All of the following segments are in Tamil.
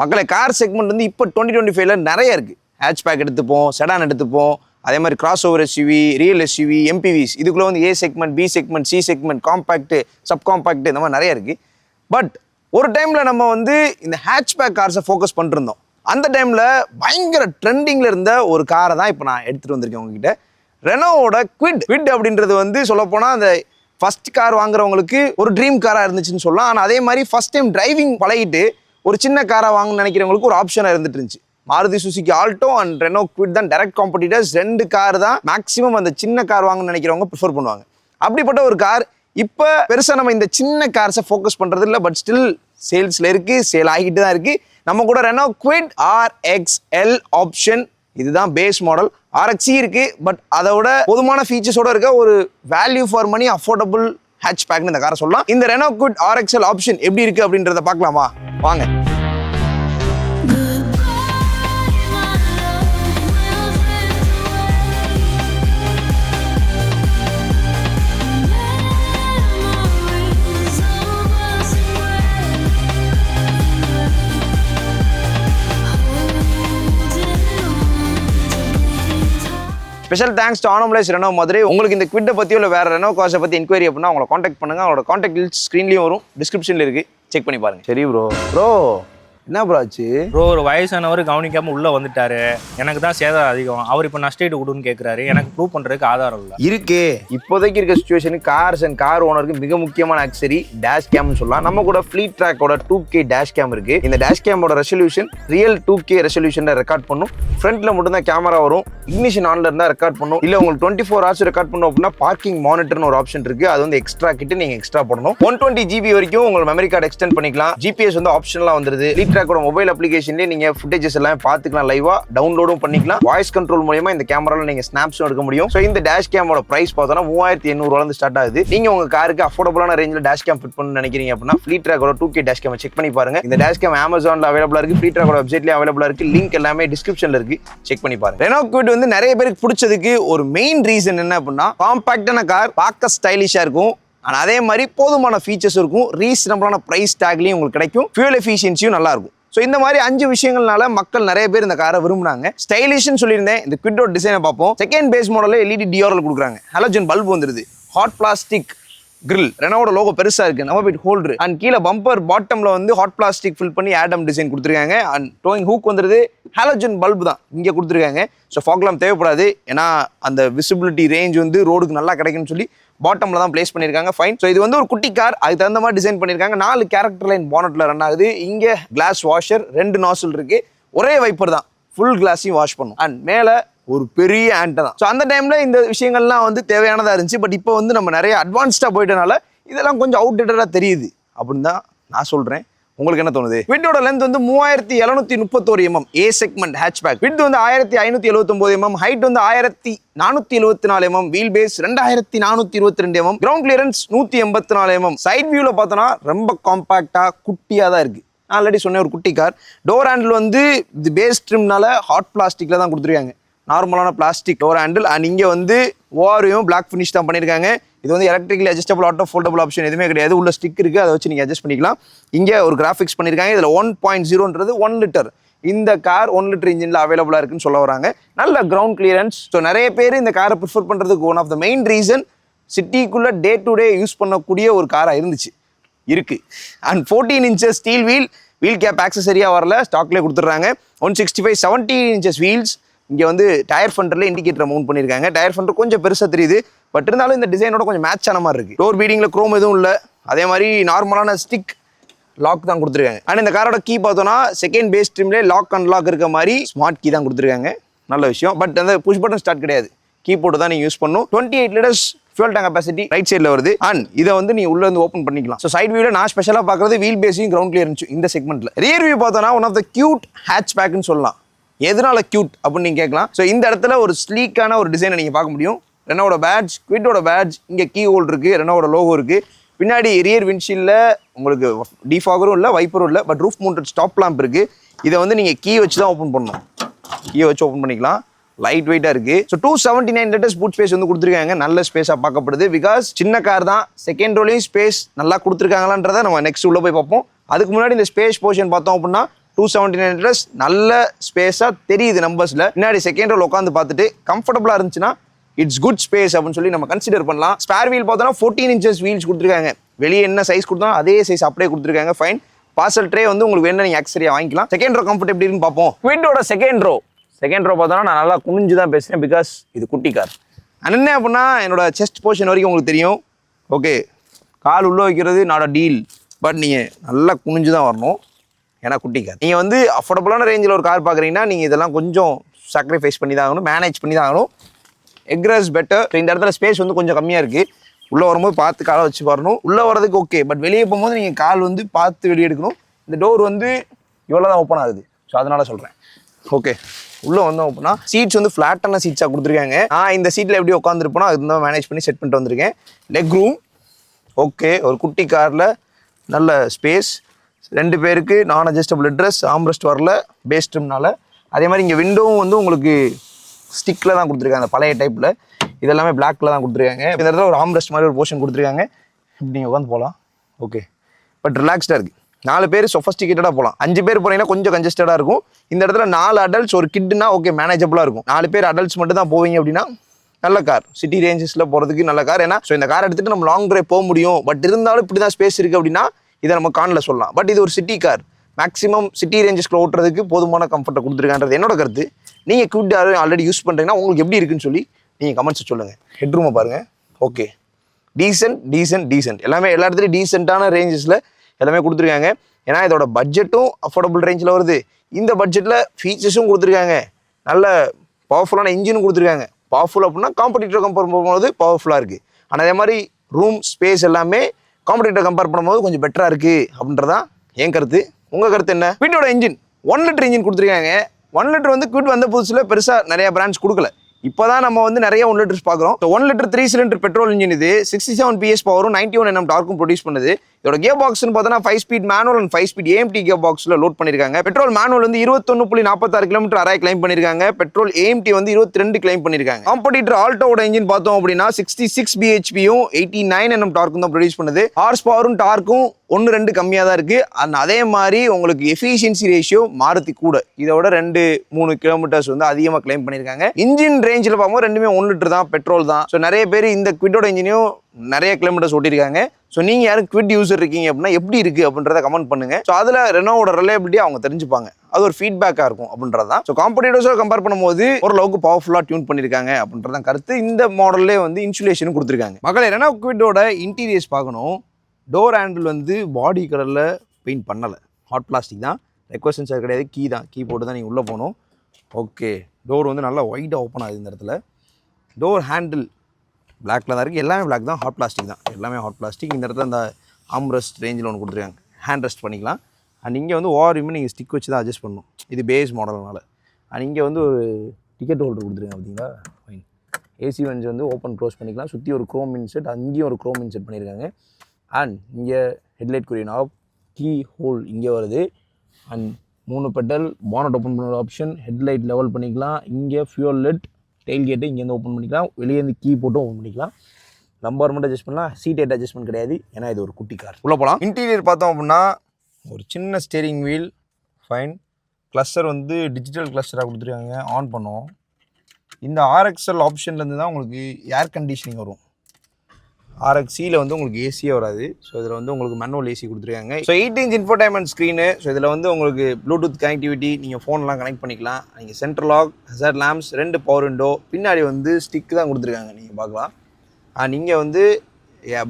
மக்களை கார் செக்மெண்ட் வந்து இப்போ டுவெண்ட்டி டுவெண்ட்டி ஃபைவ்ல நிறைய இருக்கு. ஹேட்ச் பேக் எடுத்துப்போம் செடான் எடுத்துப்போம் அதே மாதிரி crossover SUV real SUV MPVs இதுக்குள்ள வந்து A segment B segment C segment compact subcompact இந்த மாதிரி நிறைய இருக்கு. பட் ஒரு டைம்ல நம்ம வந்து இந்த ஹேட்ச் பேக் கார்ஸை ஃபோக்கஸ் பண்ணிருந்தோம். அந்த டைம்ல பயங்கர ட்ரெண்டிங்ல இருந்த ஒரு காரை தான் இப்போ நான் எடுத்துட்டு வந்திருக்கேன் உங்ககிட்ட. ரெனோவோட குவிட் குவிட் அப்படின்றது வந்து சொல்லப்போனால் அந்த ஃபர்ஸ்ட் கார் வாங்குறவங்களுக்கு ஒரு ட்ரீம் காராக இருந்துச்சுன்னு சொல்லலாம். ஆனால் அதே மாதிரி ஃபஸ்ட் டைம் டிரைவிங் பழகிட்டு ஒரு சின்ன காரை வாங்கணும்னு நினைக்கிறவங்களுக்கு ஒரு ஆப்ஷனாக இருந்துட்டு இருந்துச்சு. Maruti Suzuki Alto and Renault Kwid தான் டைரக்ட் காம்படிட்டர்ஸ் ரெண்டு கார் தான் மேக்ஸிமம் அந்த சின்ன கார் வாங்கணும்னு நினைக்கிறவங்க ப்ரிஃபர் பண்ணுவாங்க. அப்படிப்பட்ட ஒரு கார் இப்போ பெருசாக நம்ம இந்த சின்ன கார்ஸை ஃபோக்கஸ் பண்ணுறது இல்லை பட் ஸ்டில் சேல்ஸில் இருக்குது சேல் ஆகிட்டு தான் இருக்குது நம்ம கூட Renault Kwid R X L option இதுதான் பேஸ் மாடல் ஆர்எக்ஸி இருக்குது பட் அதோட போதுமான ஃபீச்சர்ஸோட இருக்க ஒரு value for money affordable hatch பேக்னு இந்த காரை சொல்லலாம். இந்த ரெனோ குட் ஆர்எக்ஸ்எல் ஆப்ஷன் எப்படி இருக்கு அப்படின்றத பார்க்கலாமா? வாங்க. Special thanks to Anamallais Renault Madurai உங்களுக்கு இந்த குவிட்டை பற்றியோ இல்லை வேறு ரெனோ காசை பற்றி என்கொயரி அப்படின்னா அவங்களை காண்டாக்ட் பண்ணுங்கள் அவங்களோட காண்டாக்ட் டீல்ஸ் ஸ்க்ரீன்லேயும் வரும். டிஸ்கிரிப்ஷனில் இருக்குது செக் பண்ணி பாருங்கள் சரி ப்ரோ ப்ரோ என்ன ப்ரோ ஆச்சு? ப்ரோ ஒரு வயசானவர் கவனிக்காம உள்ள வந்துட்டாரு. எனக்கு தான் சேதம் அதிகம். அவர் இப்போ நஷ்டீடு கொடுன்னு கேட்குறாரு எனக்கு ப்ரூவ் பண்றதுக்கு ஆதாரம் இல்லை. இருக்கே. இப்போதைக்கு இருக்க சுச்சுவேஷனுக்கு கார்ஸ் அண்ட் கார் ஓனருக்கு மிக முக்கியமான ஆக்சரி டேஷ் கேம்னு சொல்லலாம். நம்ம கூட ஃப்ளீட் ட்ராக்கோட டூ கே டேஷ் கேம் இருக்கு. இந்த டேஷ் கேமோட ரெசல்யூஷன் ரியல் டூ கே ரெசல்யூஷன்ல ரெக்கார்ட் பண்ணும். ஃப்ரண்ட்ல மட்டும் தான் கேமரா வரும். இக்னிஷன் ஆன்ல இருந்தா ரெக்கார்ட் பண்ணும். இல்ல உங்களுக்கு டுவெண்ட்டி ஃபோர் ஹவர்ஸ் ரெக்கார்ட் பண்ணும் அப்படின்னா பார்க்கிங் மானிட்டர்னு ஒரு ஆப்ஷன் இருக்கு. அது வந்து எக்ஸ்ட்ரா கிட்ட நீங்க எக்ஸ்ட்ரா போடணும். ஒன் டுவெண்ட்டி ஜிபி வரைக்கும் உங்க மெமரி கார்டு எக்ஸ்டெண்ட் பண்ணிக்கலாம். ஜிபிஎஸ் வந்து ஆப்ஷன்லாம் வந்துருது. ஃப்ளீட் ட்ராக்கோட மொபைல் அப்ளிகேஷன்லேயே நீங்க ஃபுட்டேஜஸ் எல்லாம் பார்த்துக்கலாம் லைவா டவுன்லோடும் பண்ணிக்கலாம். வாய்ஸ் கண்ட்ரோல் மூலியமா இந்த கேமரால நீங்க ஸ்னாப்ஸும் எடுக்க முடியும். ஸோ இந்த டேஷ் கேமோட பிரைஸ் பார்த்தோம்னா மூவாயிரத்தி எண்ணூறுவாலேருந்து ஸ்டார்ட் ஆகுது. நீங்க உங்க காருக்கு அஃபோர்டபுளான ரேஞ்சில் டேஷ் கேம் ஃபிட் பண்ணு நினைக்கிறீங்க அப்படின்னா flea ட்ராக்கோட two K dash cam check பண்ணி பாருங்க. இந்த டேஷ் கேம் அமேசான்ல அவைலபிளா இருக்கு. ஃப்ளீ ட்ராக்கோட வெப்சைட்லயே அவைலபிளா இருக்கு. லிங்க் எல்லாமே டிஸ்கிரிப்ஷன்ல இருக்கு. செக் பண்ணி பாருங்க. ரெனோ குவிட் வந்து நிறைய பேருக்கு பிடிச்சதுக்கு ஒரு மெயின் ரீசன் என்ன அப்படின்னா காம்பாக்டான கார் பார்க்க ஸ்டைலிஷா இருக்கும். ஆனால் அதே மாதிரி போதுமான ஃபீச்சர்ஸ் இருக்கும். ரீசனபிளான ப்ரைஸ் டேக்லையும் உங்களுக்கு கிடைக்கும். ஃபியூல் எஃபிஷியன்சியும் நல்லா இருக்கும். ஸோ இந்த மாதிரி அஞ்சு விஷயங்கள்னால மக்கள் நிறைய பேர் இந்த காரை விரும்புனாங்க. ஸ்டைலிஷ்னு சொல்லியிருந்தேன். இந்த குவிட்டோட டிசைனை பார்ப்போம். செகண்ட் பேஸ் மாடலில் எல்இடி டிஆர்எல் கொடுக்குறாங்க. ஹலோஜன் பல்ப் வந்துருது. ஹாட் பிளாஸ்டிக் கிரில் ரெனோட லோகோ பெருசாக இருக்குது நம்ம பிட் ஹோல்டர் அண்ட் கீழே பம்பர் பாட்டமில் வந்து ஹாட் பிளாஸ்டிக் ஃபில் பண்ணி ஆடம் டிசைன் கொடுத்துருக்காங்க. அண்ட் டோயிங் ஹூக் வந்துருது. ஹாலோஜன் பல்ப் தான் இங்கே கொடுத்துருக்காங்க. ஸோ ஃபாக்லாம் தேவைப்படாது. ஏன்னா அந்த விசிபிலிட்டி ரேஞ்ச் வந்து ரோடுக்கு நல்லா கிடைக்குன்னு சொல்லி பாட்டமில் தான் பிளேஸ் பண்ணியிருக்காங்க. ஃபைன் ஸோ இது வந்து ஒரு குட்டி கார் அதுக்கு தகுந்த மாதிரி டிசைன் பண்ணியிருக்காங்க. நாலு கேரக்டர் லைன் பானட்டில் ரன் ஆகுது. இங்கே கிளாஸ் வாஷர் ரெண்டு நாசில் இருக்குது ஒரே வைப்பர் தான். ஃபுல் கிளாஸையும் வாஷ் பண்ணும். அண்ட் மேலே ஒரு பெரிய ஆண்டனா தான். ஸோ அந்த டைமில் இந்த விஷயங்கள்லாம் வந்து தேவையானதாக இருந்துச்சு. பட் இப்போ வந்து நம்ம நிறைய அட்வான்ஸ்டாக போயிட்டனால இதெல்லாம் கொஞ்சம் அவுடேட்டடாக தெரியுது. அப்படின்னு தான் நான் சொல்கிறேன் உங்களுக்கு என்ன தோணுது? விட்டோட லென்த் வந்து மூவாயிரத்தி எழுநூத்தி முப்பத்தோரு எம்எம் ஏ செக்மெண்ட் ஹேட்ச்பேக் விட் வந்து ஆயிரத்தி ஐநூத்தி எழுபத்தொன்பது எம்எம் ஹைட் வந்து ஆயிரத்தி நானூத்தி எழுபத்தி நாலு எம்எம் வீல் பேஸ் ரெண்டாயிரத்தி நானூத்தி இருபத்தி ரெண்டு எம்எம் கிரவுண்ட் கிளியரன்ஸ் நூத்தி எண்பத்தி நாலு எம்எம் சைட் வியூல பார்த்தோன்னா ரொம்ப காம்பாக்டா குட்டியா தான் இருக்கு. நான் ஆல்ரெடி சொன்னேன் ஒரு குட்டி கார் டோர் ஹேண்டில் வந்து இது பேஸ் ட்ரிம்னால ஹாட் பிளாஸ்டிக்ல தான் கொடுத்துருக்காங்க. நார்மலான பிளாஸ்டிக் டோர் ஹேண்டில் அண்ட் இங்கே வந்து ஓரையும் பிளாக் ஃபினிஷ் தான் பண்ணியிருக்காங்க. இது வந்து electrically adjustable auto foldable option எதுவுமே கிடையாது. உள்ள ஸ்டிக் இருக்குது அதை வச்சு நீங்கள் அட்ஜஸ்ட் பண்ணிக்கலாம். இங்கே ஒரு கிராஃபிக்ஸ் பண்ணியிருக்காங்க. இதில் ஒன் பாயிண்ட் ஜீரோன்றது ஒன் லிட்டர் இந்த கார் ஒன் லிட்டர் இன்ஜினில் அவைலபிளாக இருக்குன்னு சொல்ல வராங்க. நல்ல கிரவுண்ட் கிளியரன்ஸ் ஸோ நிறைய பேர் இந்த காரை ப்ரிஃபர் பண்ணுறதுக்கு one of the main reason சிட்டிக்குள்ளே டே டு டே யூஸ் பண்ணக்கூடிய ஒரு காராக இருந்துச்சு. இருக்குது and fourteen inches steel wheel wheel cap ஆக்சசரியாக வரல. ஸ்டாக்லேயே கொடுத்துட்றாங்க. One sixty five seventeen inches wheels இங்கே வந்து டயர் ஃபண்டரில் இண்டிகேட்டர் மவுண்ட் பண்ணியிருக்காங்க டயர் ஃபண்டர் கொஞ்சம் பெருசாக தெரியுது. பட் இருந்தாலும் இந்த டிசைனோட கொஞ்சம் மேட்ச் ஆன மாதிரி இருக்குது டோர் பீடிங்கில் க்ரோம் எதுவும் இல்லை. அதே மாதிரி நார்மலான ஸ்டிக் லாக் தான் கொடுத்துருக்காங்க. அண்ட் இந்த காரோட கீ பார்த்தோன்னா செகண்ட் பேஸ் ட்ரிம்லே லாக் அண்ட் லாக் இருக்க மாதிரி ஸ்மார்ட் கீ தான் கொடுத்துருக்காங்க. நல்ல விஷயம். பட் அந்த புஷ் பட்டன் ஸ்டார்ட் கிடையாது. கீபோர்டு தான் நீங்கள் யூஸ் பண்ணும் twenty eight litres fuel tank capacity right சைடில் வருது. அண்ட் இதை வந்து நீ உள்ள வந்து ஓப்பன் பண்ணிக்கலாம். ஸோ சைட் வியூவில் நான் ஸ்பெஷலாக பார்க்குறது வீல் பேஸையும் கிரவுண்ட் இருந்துச்சு இந்த செக்மெண்ட்டில் ரியர் வியூ பார்த்தோன்னா one of the cute hatch பேக்குன்னு சொல்லலாம். எதனால கியூட் அப்படின்னு நீங்கள் கேட்கலாம். ஸோ இந்த இடத்துல ஒரு ஸ்லீக்கான ஒரு டிசைனை நீங்கள் பார்க்க முடியும். ரெனோட பேட்ச் குவிட்டோட பேட்ச் இங்கே கீ ஹோல்டு இருக்கு ரெனோட லோகோ இருக்கு. பின்னாடி ரியர் விண்ட்ஷீல்டில் உங்களுக்கு டிஃபாகரும் இல்லை வைப்பரும் இல்லை but roof mounted stop lamp இருக்கு. இதை வந்து நீங்கள் கீ வச்சு தான் ஓப்பன் பண்ணணும். கீயை வச்சு ஓப்பன் பண்ணிக்கலாம். லைட் வெயிட்டாக இருக்கு. So two seventy nine litres boot space வந்து கொடுத்துருக்காங்க. நல்ல ஸ்பேஸாக பார்க்கப்படுது. பிகாஸ் சின்ன கார் தான். செகண்ட் ரோலையும் ஸ்பேஸ் நல்லா கொடுத்துருக்காங்களான்றதை நம்ம நெக்ஸ்ட் உள்ளே போய் பார்ப்போம். அதுக்கு முன்னாடி இந்த ஸ்பேஸ் போர்ஷன் பார்த்தோம் அப்படின்னா டூ செவன்டி நைன் லிட்டர்ஸ் நல்ல ஸ்பேஸாக தெரியுது நம்பர்ஸில் பின்னாடி செகண்ட் ரோல் உட்காந்து பார்த்துட்டு கம்ஃபர்டபுளாக இருந்துச்சுன்னா இட்ஸ் குட் ஸ்பேஸ் அப்படின்னு சொல்லி நம்ம கன்சிடர் பண்ணலாம். ஸ்பேர் வீல் பார்த்தோன்னா ஃபோர்டீன் இன்ச்சஸ் வீல்ஸ் கொடுத்துருக்காங்க. வெளியே என்ன சைஸ் கொடுத்தாலும் அதே சைஸ் அப்படியே கொடுத்துருக்காங்க. ஃபைன் பார்சல் ட்ரே வந்து உங்களுக்கு வேணும் நீங்கள் ஆக்சரியாக வாங்கிக்கலாம். செகண்ட் ரோ கம்ஃபர்ட் எப்படி இருக்குன்னு பார்ப்போம். விண்டோட செகண்ட் ரோ செகண்ட் ரோ பார்த்தோன்னா நான் நல்லா குனிஞ்சு தான் பேசுகிறேன் பிகாஸ் இது குட்டி கார் என்ன அப்படின்னா என்னோட செஸ்ட் போர்ஷன் வரைக்கும் உங்களுக்கு தெரியும். ஓகே கால் உள்ளே வைக்கிறது நாட் டீல் பட் நீங்கள் நல்லா குனிஞ்சு தான் வரணும். ஏன்னா குட்டி நீங்கள் வந்து அஃபோர்டபுளான ரேஞ்சில் ஒரு கார் பார்க்குறீங்கன்னா நீங்கள் இதெல்லாம் கொஞ்சம் சாக்ரிஃபைஸ் பண்ணி தான் ஆகணும் மேனேஜ் பண்ணி தான் ஆகணும். எக்ரஸ் பெட்டர் இந்த இடத்துல ஸ்பேஸ் வந்து கொஞ்சம் கம்மியாக இருக்குது உள்ளே வரும்போது பார்த்து காலை வச்சு வரணும் உள்ளே வரதுக்கு ஓகே பட் வெளியே போகும்போது நீங்கள் கால் வந்து பார்த்து வெளியே எடுக்கணும். இந்த டோர் வந்து இவ்வளோ தான் ஓப்பன் ஆகுது. ஸோ அதனால சொல்கிறேன் ஓகே உள்ளே வந்து ஓப்பனா சீட்ஸ் வந்து ஃப்ளாட்டான சீட்ஸாக கொடுத்துருக்காங்க. நான் இந்த சீட்டில் எப்படி உட்காந்துருப்போனோ அது தான் மேனேஜ் பண்ணி செட் பண்ணிட்டு வந்திருக்கேன். லெக் ரூம் ஓகே ஒரு குட்டி காரில் நல்ல ஸ்பேஸ் ரெண்டு பேருக்கு நான் அட்ஜஸ்டபிள் ட்ரெஸ் ஆம்ரெஸ்ட் வரல பேஸ்ட்ரூம்னால அதே மாதிரி இங்கே விண்டோவும் வந்து உங்களுக்கு ஸ்டிக்கில் தான் கொடுத்துருக்காங்க அந்த பழைய டைப்பில் இதெல்லாமே பிளாக்கில் தான் கொடுத்துருக்காங்க. இந்த இடத்துல ஒரு ஆம்ரெஸ்ட் மாதிரி ஒரு போர்ஷன் கொடுத்துருக்காங்க. இப்படி நீங்கள் உட்காந்து போகலாம் ஓகே பட் ரிலாக்ஸ்டாக இருக்குது நாலு பேர் சொஃபஸ்டிகேட்டடாக போகலாம் அஞ்சு பேர் போனீங்கன்னா கொஞ்சம் கன்ஜஸ்டடாக இருக்கும். இந்த இடத்துல நாலு அடல்ட்ஸ் ஒரு கிட்னா ஓகே மேனேஜபிளாக இருக்கும். நாலு பேர் அடல்ட்ஸ் மட்டும் தான் போவீங்க அப்படின்னா நல்ல கார் சிட்டி ரேஞ்சஸில் போகிறதுக்கு நல்ல கார் ஏன்னா ஸோ இந்த கார் எடுத்துகிட்டு நம்ம லாங் ட்ரைவ் போக முடியும். பட் இருந்தாலும் இப்படி தான் ஸ்பேஸ் இருக்குது அப்படின்னா இதை நம்ம கானில் சொல்லலாம். பட் இது ஒரு சிட்டி கார் மேக்ஸிமம் சிட்டி ரேஞ்சஸ்க்குள்ள ஓட்டுறதுக்கு போதுமான கம்ஃபர்ட்டை கொடுத்துருக்கான்றது என்னோட கருத்து. நீங்கள் குவிட் ஆல்ரெடி யூஸ் பண்ணுறீங்கன்னா உங்களுக்கு எப்படி இருக்குன்னு சொல்லி நீங்கள் கமெண்ட்ஸ் சொல்லுங்கள் ஹெட்ரூமை பாருங்கள் ஓகே டீசென்ட் டீசென்ட் டீசென்ட் எல்லாமே எல்லா இடத்துலையும் டீசெண்டான ரேஞ்சஸில் எல்லாமே கொடுத்துருக்காங்க. ஏன்னா இதோட பட்ஜெட்டும் அஃபோர்டபுள் ரேஞ்சில் வருது. இந்த பட்ஜெட்டில் ஃபீச்சர்ஸும் கொடுத்துருக்காங்க. நல்ல பவர்ஃபுல்லான இன்ஜினும் கொடுத்துருக்காங்க. பவர்ஃபுல் அப்படின்னா காம்படிட்டர் கம்பேர் பண்ணும்போது பவர்ஃபுல்லாக இருக்குது ஆனால் அதே மாதிரி ரூம் ஸ்பேஸ் எல்லாமே காம்படிட்டர் கம்பேர் பண்ணும்போது கொஞ்சம் பெட்டராக இருக்குது அப்படின்றதான் என் கருத்து. உங்கள் கருத்து என்ன? வீட்டோட இன்ஜின் ஒன் லிட்டர் இன்ஜின் கொடுத்துருக்காங்க. ஒன் லிட்டர் வந்து குவிட் வந்த புதுசில் பெருசாக நிறைய பிராண்ட்ஸ் கொடுக்கல. இப்போ தான் நம்ம வந்து நிறைய ஒன் லிட்டர்ஸ் பார்க்குறோம். One litre three cylinder petrol engine இது சிக்ஸ்டி செவன் பிஎஸ் பவரும் நைன்டி ஒன் என்எம் டார்க்கும் ப்ரொடியூஸ் பண்ணுது. இதோட கியர் பாக்ஸ்னு பார்த்தோன்னா five speed manual and five speed AMT gear பாக்ஸில் லோட் பண்ணியிருக்காங்க பெட்ரோல் மேனுவல் வந்து இருபத்தொன்னு புள்ளி நாற்பத்தாறு கிலோமீட்டர் அரை கிளைம் பண்ணியிருக்காங்க பெட்ரோல் ஏஎம்டி வந்து இருபத்தி ரெண்டு கிளைம் பண்ணியிருக்காங்க காம்படிட்டர் ஆல்டோட இன்ஜின் பார்த்தோம் அப்படின்னா சிக்ஸ்டி சிக்ஸ் பிஹெச்பியும் எயிட்டி நைன் என்எம் டார்க்கும் தான் ப்ரொடியூஸ் பண்ணுது. ஹார்ஸ் பவரும் டார்க்கும் ஒன்று ரெண்டு கம்மியாக தான் இருக்குது அண்ட் அதே மாதிரி உங்களுக்கு எஃபிஷியன்சி ரேஷியோ மாறுத்தி கூட. இதோட ரெண்டு மூணு கிலோமீட்டர்ஸ் வந்து அதிகமாக கிளைம் பண்ணியிருக்காங்க இன்ஜின் ரேஞ்சில் பார்க்கும்போது ரெண்டுமே ஒன் லிட்டர் தான் பெட்ரோல் தான். ஸோ நிறைய பேர் இந்த குவிட்டோட இன்ஜினியும் நிறைய கிலோமீட்டர்ஸ் ஓட்டியிருக்காங்க. ஸோ நீங்கள் யாரும் குவிட் யூஸர் இருக்கீங்க அப்படின்னா எப்படி இருக்குது அப்படின்றத கமெண்ட் பண்ணுங்கள் ஸோ அதில் ரெனோவோட ரிலேபிலிட்டி அவங்க தெரிஞ்சுப்பாங்க. அது ஒரு ஃபீட்பேக்காக இருக்கும் அப்படின்றது தான் ஸோ காம்படிட்டர்ஸோட கம்பேர் பண்ணும்போது ஓரளவுக்கு பவர்ஃபுல்லாக டியூன் பண்ணியிருக்காங்க அப்படின்றத கருத்து. இந்த மாடல்லே வந்து இன்சுலேஷனும் கொடுத்துருக்காங்க. மக்களை ரெனோ குவிட்டோட இன்டீரியர்ஸ் பார்க்கணும். டோர் ஹேண்டில் வந்து பாடி கலரில் பெயிண்ட் பண்ணலை. ஹாட் பிளாஸ்டிக் தான். ரெக்வஸ்டன் சார் கிடையாது. கீ தான். கீ போட்டு தான் நீங்கள் உள்ளே போகணும். ஓகே டோர் வந்து நல்லா ஒயிட்டாக ஓப்பன் ஆகுது இந்த இடத்துல. டோர் ஹேண்டில் பிளாக்ல தான் இருக்குது எல்லாமே பிளாக் தான். ஹாட் பிளாஸ்டிக் தான். எல்லாமே ஹாட் பிளாஸ்டிக் இந்த இடத்துல அந்த ஆம்ரெஸ்ட் ரேஞ்சில் ஒன்று கொடுத்துருக்காங்க. ஹேண்ட் ரெஸ்ட் பண்ணிக்கலாம். அண்ட் இங்கே வந்து ஓவரையுமே நீங்கள் ஸ்டிக் வச்சு தான் அட்ஜஸ்ட் பண்ணணும். இது பேஸ் மாடல்னால அண்ட் இங்கே வந்து ஒரு டிக்கெட் ஹோல்டர் கொடுத்துருக்காங்க பார்த்தீங்களா ஃபைன் ஏசி வஞ்சி வந்து ஓப்பன் க்ளோஸ் பண்ணிக்கலாம். சுற்றி ஒரு க்ரோம் இன்செட் அங்கேயும் ஒரு க்ரோம் இன்செட் பண்ணியிருக்காங்க அண்ட் இங்கே ஹெட்லைட் குறிய கீ ஹோல் இங்கே வருது. அண்ட் மூணு பெட்டல் பானட் ஓப்பன் பண்ணுற ஆப்ஷன் ஹெட்லைட் லெவல் பண்ணிக்கலாம். இங்கே ஃபியூல் லெட் டெயில் கேட்டு இங்கேருந்து ஓப்பன் பண்ணிக்கலாம். வெளியே இருந்து கீ போட்டும் ஓப்பன் பண்ணிக்கலாம். நம்பர் மட்டும் அட்ஜஸ்ட் பண்ணலாம். சீட் ஹெட் அட்ஜஸ்ட்மெண்ட் கிடையாது. ஏன்னா இது ஒரு குட்டி கார் உள்ளே போகலாம் இன்டீரியர் பார்த்தோம் அப்படின்னா ஒரு சின்ன ஸ்டேரிங் வீல் ஃபைன் கிளஸ்டர் வந்து டிஜிட்டல் கிளஸ்டராக கொடுத்துருக்காங்க. ஆன் பண்ணுவோம். இந்த ஆர்எக்ஸ்எல் ஆப்ஷன்லேருந்து தான் உங்களுக்கு ஏர் கண்டிஷனிங் வரும். ஆர்எக்ஸியில் வந்து உங்களுக்கு ஏசியே வராது. ஸோ இதில் வந்து உங்களுக்கு மேனுவல் ஏசி கொடுத்துருக்காங்க. So eight inch infotainment screen so இதில் வந்து உங்களுக்கு ப்ளூடூத் கனெக்டிவிட்டி நீங்கள் ஃபோன்லாம் கனெக்ட் பண்ணிக்கலாம். நீங்கள் சென்ட்ரல் லாக் ஹசர் லேம்ப்ஸ் ரெண்டு பவர் விண்டோ பின்னாடி வந்து ஸ்டிக் தான் கொடுத்துருக்காங்க. நீங்கள் பார்க்கலாம். நீங்கள் வந்து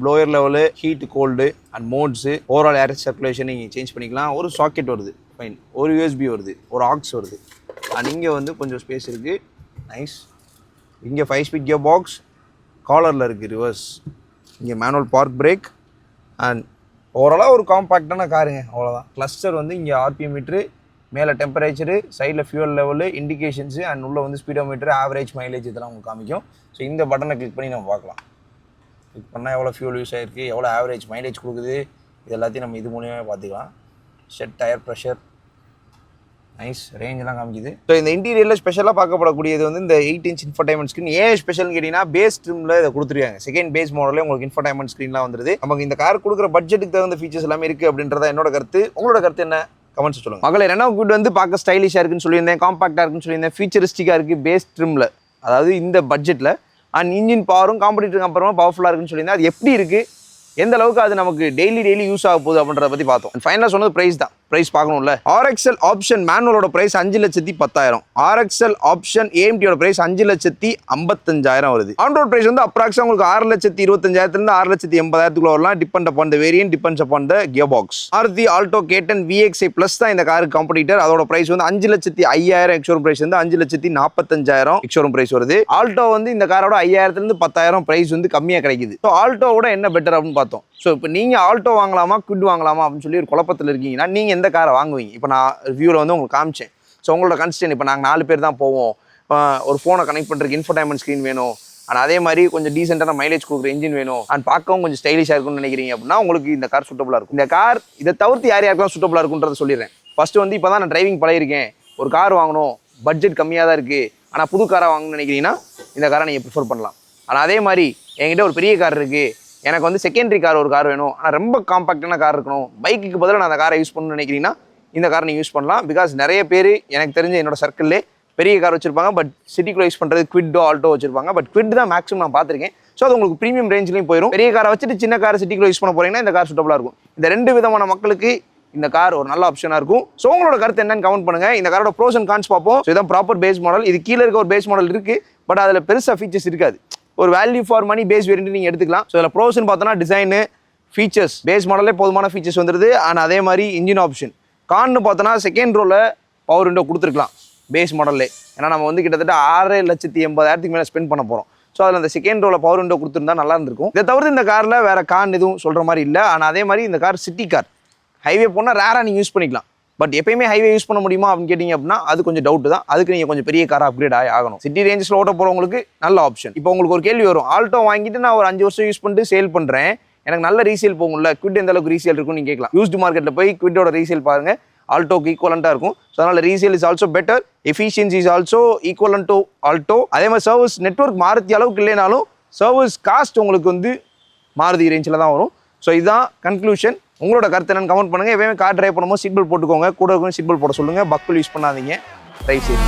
blower level heat cold and modes overall air circulation நீங்கள் சேஞ்ச் பண்ணிக்கலாம். ஒரு சாக்கெட் வருது. ஃபைன் ஒரு யூஎஸ்பி வருது. ஒரு ஆக்ஸ் வருது. அண்ட் இங்கே வந்து கொஞ்சம் ஸ்பேஸ் இருக்குது நைஸ் இங்கே ஃபைவ் ஸ்பீட் கியர் பாக்ஸ் காலரில் இருக்குது ரிவர்ஸ் இங்கே மேனுவல் பார்க் பிரேக் அண்ட் ஓவராலாக ஒரு காம்பேக்டான காருங்க அவ்வளோதான் கிளஸ்டர் வந்து இங்கே ஆர்பிஎம் மீட்ரு மேலே டெம்பரேச்சரு சைடில் ஃபியூல் லெவலு இண்டிகேஷன்ஸு அண்ட் உள்ள வந்து ஸ்பீடோ மீட்ரு ஆவரேஜ் மைலேஜ் இதெல்லாம் உங்களுக்கு காமிக்கும். ஸோ இந்த பட்டனை கிளிக் பண்ணி நம்ம பார்க்கலாம். கிளிக் பண்ணால் எவ்வளோ ஃபியூல் யூஸ் ஆகிருக்கு எவ்வளோ ஆவரேஜ் மைலேஜ் கொடுக்குது இது எல்லாத்தையும் நம்ம இது மூலியமாக பார்த்துக்கலாம். ஷெட் டயர் ப்ரெஷர் நைஸ் ரேஞ்செலாம் காமிக்குது. ஸோ இந்த இன்டீரியரில் ஸ்பெஷலாக பார்க்கப்படக்கூடியது வந்து இந்த எயிட் இன்ச் இன்ஃபர்டைன்மெண்ட் ஸ்க்ரீன் ஏன் ஸ்பெஷல்னு கேட்டிங்கன்னா பேஸ் ட்ரிமில் இதை கொடுத்துருக்காங்க. செகண்ட் பேஸ் மாடலே உங்களுக்கு இன்ஃபர்டைன்மெண்ட் ஸ்க்ரீன்லாம் வந்துருது. நமக்கு இந்த கார் கொடுக்குற பட்ஜெட்டுக்கு தகுந்த ஃபீச்சர்ஸ் எல்லாமே இருக்குது அப்படின்றத என்னோட கருத்து. உங்களோட கருத்து என்ன? கமெண்ட்ஸ் சொல்லுங்க. மகளே ரெனோ குட் வந்து பார்க்க ஸ்டைலிஷாக இருக்குன்னு சொல்லியிருந்தேன் காம்பாக்டாக இருக்குன்னு சொல்லியிருந்தேன் ஃபியூச்சரிஸ்டிக்காக இருக்குது பேஸ் ட்ரிம்ல அதாவது இந்த பட்ஜெட்டில் அண்ட் இன்ஜின் பவரும் காம்படிட்டருக்கு அப்புறமா பவர்ஃபுல்லாக இருக்குன்னு சொல்லியிருந்தேன். அது எப்படி இருக்குது எந்த அளவுக்கு அது நமக்கு டெய்லி டெய்லி யூஸ் ஆக போகுது அப்படின்றத பற்றி பார்த்தோம். ஃபைனலாக சொன்னது ப்ரைஸ் தான். ப்ரைஸ் பார்க்கணும்ல? ஆர்எக்ஸ்எல் ஆப்ஷன் மேனுவலோட ப்ரைஸ் அஞ்சு லட்சத்தி பத்தாயிரம். ஆர்எக்ஸ்எல் ஆப்ஷன் ஏஎம்டியோட ப்ரைஸ் அஞ்சு லட்சத்தி ஐம்பத்தஞ்சாயிரம் வருது. ஆன்ரோட் ப்ரைஸ் வந்து அப்ராக்ஸா உங்களுக்கு ஆறு லட்சத்தி இருபத்தஞ்சாயிரத்துலேருந்து ஆறு லட்சத்தி எண்பதாயிரத்துக்குள்ள வரலாம். Depend upon the variant depends upon the gear box ஆர்தி Alto K ten VXI plus தான் இந்த காருக்கு காம்படிட்டர் அதோட ப்ரைஸ் வந்து அஞ்சு லட்சத்தி ஐயாயிரம். எக்ஷோரூம் ப்ரைஸ் வந்து அஞ்சு லட்சத்தி நாற்பத்தஞ்சாயிரம் எக்ஷோரூம் ப்ரைஸ் வருது. ஆல்டோ வந்து இந்த காரோட ஐயாயிரத்துலேருந்து பத்தாயிரம் ப்ரைஸ் வந்து கம்மியாக கிடைக்குது. ஸோ ஆல்டோவோட என்ன பெட்டர் அப்படின்னு பார்த்தோம். ஸோ இப்போ நீங்கள் ஆல்டோ வாங்கலாமா குட் வாங்கலாமா அப்படின்னு சொல்லி ஒரு குழப்பத்தில் இருக்கீங்கன்னா நீங்கள் எந்த காரை வாங்குவீங்க? இப்போ நான் ரிவ்யூவில் வந்து உங்களுக்கு காமிச்சேன். ஸோ உங்களோட கன்ஸ்டன் இப்போ நாங்கள் நாலு பேர் தான் போவோம். ஒரு ஃபோனை கனெக்ட் பண்ணுறதுக்கு இன்ஃபர்டைன்மெண்ட் ஸ்க்ரீன் வேணும். அண்ட் அதே மாதிரி கொஞ்சம் டீசெண்டான மைலேஜ் கொடுக்குற இன்ஜின் வேணும். அண்ட் பார்க்கவும் கொஞ்சம் ஸ்டைலிஷாக இருக்கும்னு நினைக்கிறீங்க அப்படின்னா உங்களுக்கு இந்த கார் சூட்டபுளாக இருக்கும். இந்த கார் இதை தவிர்த்து யார் யாருக்கெல்லாம் சூட்டபுளாக இருக்குன்றதை சொல்லிடுறேன். ஃபஸ்ட்டு வந்து இப்போ தான் நான் டிரைவிங் பழகிருக்கேன் ஒரு கார் வாங்கணும். பட்ஜெட் கம்மியாக தான் இருக்குது ஆனால் புது காராக வாங்கணும்னு நினைக்கிறீங்கன்னா இந்த காரை நீங்கள் ப்ரிஃபர் பண்ணலாம். ஆனால் அதே மாதிரி என்கிட்ட ஒரு பெரிய கார் இருக்குது எனக்கு வந்து செகண்டரி கார் ஒரு கார் வேணும். ஆனால் ரொம்ப காம்பாக்டான கார் இருக்கணும். பைக்குக்கு பதிலாக நான் அந்த காரை யூஸ் பண்ணணும்னு நினைக்கிறீங்கன்னா இந்த காரை நீங்கள் யூஸ் பண்ணலாம். பிகாஸ் நிறைய பேர் எனக்கு தெரிஞ்ச என்னோட சர்க்கிள்லே பெரிய கார் வச்சிருப்பாங்க. பட் சிட்டிக்குள்ளே யூஸ் பண்ணுறது குவிட்டோ ஆல்டோ வச்சிருப்பாங்க. பட் குவிட் தான் மேக்ஸிமம் நான் பார்த்துருக்கேன். ஸோ அது உங்களுக்கு ப்ரீமியம் ரேஞ்சிலையும் போயிடும் பெரிய காரை வச்சுட்டு சின்ன கார் சிட்டிக்குள்ள யூஸ் பண்ண போகிறீங்கன்னா இந்த கார் சூட்டபுளாக இருக்கும். இந்த ரெண்டு விதமான மக்களுக்கு இந்த கார் ஒரு நல்ல ஆப்ஷனாக இருக்கும். ஸோ உங்களோட கருத்து என்னன்னு கமெண்ட் பண்ணுங்க. இந்த காரோட ப்ரோஸ் அண்ட் கான்ஸ் பார்ப்போம். ஸோ இதான் ப்ராப்பர் பேஸ் மாடல் இது கீழே இருக்க ஒரு பேஸ் மாடல் இருக்குது பட் அதில் பெருசாக ஃபீச்சர்ஸ் இருக்காது. ஒரு value for money base variant நீங்கள் எடுத்துக்கலாம். ஸோ இதில் ப்ரோஸ்னு பார்த்தோன்னா டிசைனு ஃபீச்சர்ஸ் பேஸ் மாடலே போதுமான ஃபீச்சர்ஸ் வந்துருது. அண்ட் அதே மாதிரி இன்ஜின் ஆப்ஷன் கான்னு பார்த்தோன்னா செகண்ட் ரோவில் பவர் விண்டோ கொடுத்துருக்கலாம் பேஸ் மாடல்லே ஏன்னா நம்ம வந்து கிட்டத்தட்ட ஆறு லட்சத்தி எண்பதாயிரத்துக்கு மேலே ஸ்பெண்ட் பண்ண போகிறோம் ஸோ அதில் அந்த செகண்ட் ரோவில் பவர் விண்டோ கொடுத்துருந்தா நல்லா இருந்திருக்கும். இதை தவிர்த்து இந்த காரில் வேறு கான் எதுவும் சொல்கிற மாதிரி இல்லை. ஆனால் அதே மாதிரி இந்த கார் சிட்டி கார் ஹைவே போனால் ரேராக நீங்கள் யூஸ் பண்ணிக்கலாம். பட் எப்பயுமே ஹைவே யூஸ் பண்ண முடியுமா அப்படின்னு கேட்டிங்க அப்படின்னா அது கொஞ்சம் டவுட் தான். அதுக்கு நீங்கள் கொஞ்சம் பெரிய கார் அப்கிரேட் ஆகி ஆகணும். சிட்டி ரேஞ்சில் ஓட்ட போகிறவங்களுக்கு நல்ல ஆப்ஷன் இப்போ உங்களுக்கு ஒரு கேள்வி வரும். ஆல்டோ வாங்கிட்டு நான் ஒரு அஞ்சு வருஷம் யூஸ் பண்ணிட்டு சேல் பண்ணுறேன் எனக்கு நல்ல ரீசேல் போகும்ல. குவிட் எந்த அளவுக்கு ரீசேல் இருக்கும்னு நீங்கள் கேட்கலாம். யூஸ்டு மார்க்கெட்டில் போய் குவிட்டோட ரீசேல் பாருங்கள் ஆல்டோக்கு ஈக்குவலண்ட்டாக இருக்கும். ஸோ அதனால் resale is also better efficiency is also equivalent to Alto அதே மாதிரி சர்வீஸ் நெட்வொர்க் மாறுத்தி அளவுக்கு இல்லைனாலும் சர்வீஸ் காஸ்ட் உங்களுக்கு வந்து மாருதி ரேஞ்சில் தான் வரும். ஸோ இதுதான் கன்க்ளூஷன் உங்களோட கருத்து என்னன்னு கமெண்ட் பண்ணுங்கள் எப்பயுமே கார் டிரைவ் பண்ணும்போது சீட் பெல்ட் போட்டுக்கோங்க. கூட இருக்கும் சீட் பெல்ட் போட சொல்லுங்கள் பக்குள் யூஸ் பண்ணாதீங்க. Right side